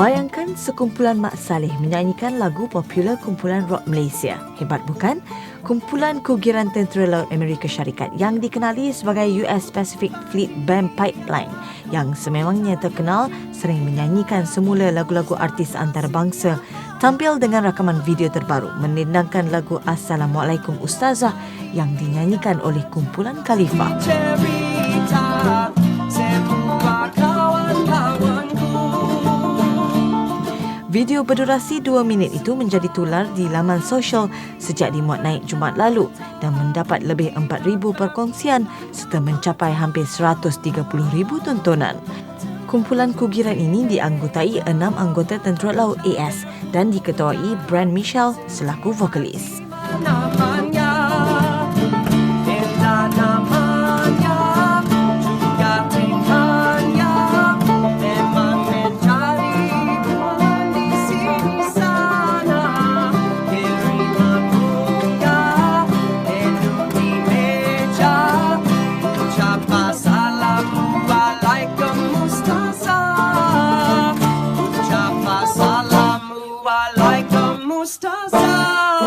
Bayangkan sekumpulan Mak Saleh menyanyikan lagu popular kumpulan rock Malaysia. Hebat bukan? Kumpulan kugiran tentera laut Amerika Syarikat yang dikenali sebagai US Pacific Fleet Band Pipeline yang sememangnya terkenal sering menyanyikan semula lagu-lagu artis antarabangsa tampil dengan rakaman video terbaru menendangkan lagu Assalamualaikum Ustazah yang dinyanyikan oleh kumpulan Khalifah. cerita Video berdurasi 2 minit itu menjadi tular di laman sosial sejak dimuat naik Jumaat lalu dan mendapat lebih 4,000 perkongsian serta mencapai hampir 130,000 tontonan. Kumpulan kugiran ini dianggotai enam anggota tentera laut AS dan diketuai Brand Michelle selaku vokalis. namanya like the Mustafa.